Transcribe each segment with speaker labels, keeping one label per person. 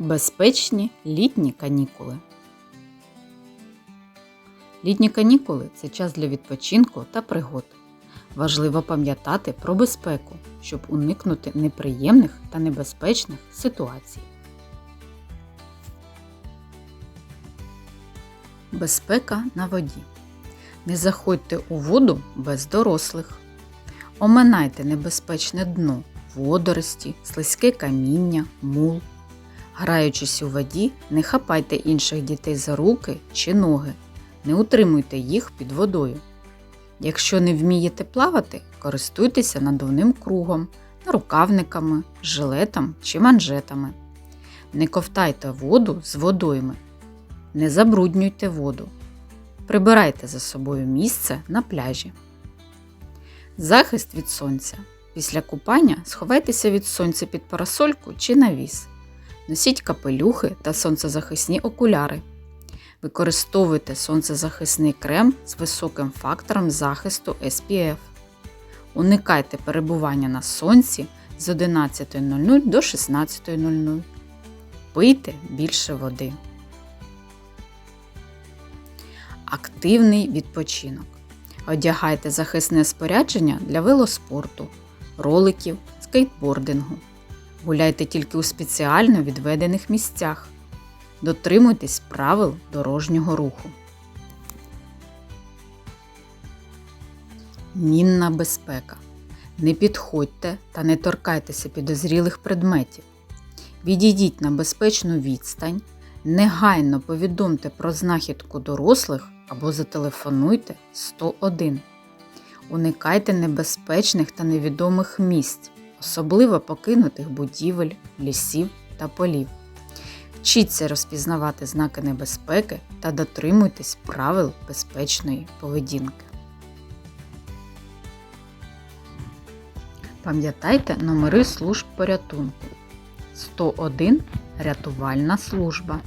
Speaker 1: Безпечні літні канікули. Літні канікули це час для відпочинку та пригод. Важливо пам'ятати про безпеку, щоб уникнути неприємних та небезпечних ситуацій. Безпека на воді. Не заходьте у воду без дорослих. Оминайте небезпечне дно, водорості, слизьке каміння, мул. Граючись у воді, не хапайте інших дітей за руки чи ноги, не утримуйте їх під водою. Якщо не вмієте плавати, користуйтеся надувним кругом, нарукавниками, жилетом чи манжетами. Не ковтайте воду з водойми. Не забруднюйте воду. Прибирайте за собою місце на пляжі. Захист від сонця. Після купання сховайтеся від сонця під парасольку чи навіс. Носіть капелюхи та сонцезахисні окуляри. Використовуйте сонцезахисний крем з високим фактором захисту SPF. Уникайте перебування на сонці з 11.00 до 16.00. Пийте більше води. Активний відпочинок. Одягайте захисне спорядження для велоспорту, роликів, скейтбордингу. Гуляйте тільки у спеціально відведених місцях. Дотримуйтесь правил дорожнього руху. Мінна безпека. Не підходьте та не торкайтеся підозрілих предметів. Відійдіть на безпечну відстань. Негайно повідомте про знахідку дорослих або зателефонуйте 101. Уникайте небезпечних та невідомих місць, особливо покинутих будівель, лісів та полів. Вчіться розпізнавати знаки небезпеки та дотримуйтесь правил безпечної поведінки. Пам'ятайте номери служб порятунку. 101 рятувальна служба,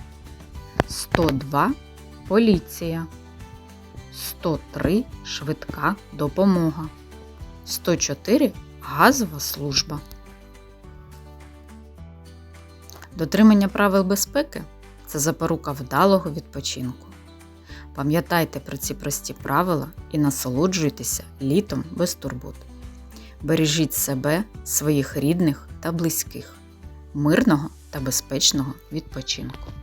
Speaker 1: 102 поліція, 103 швидка допомога, 104 газова служба. Дотримання правил безпеки це запорука вдалого відпочинку. Пам'ятайте про ці прості правила і насолоджуйтеся літом без турбот. Бережіть себе, своїх рідних та близьких, мирного та безпечного відпочинку.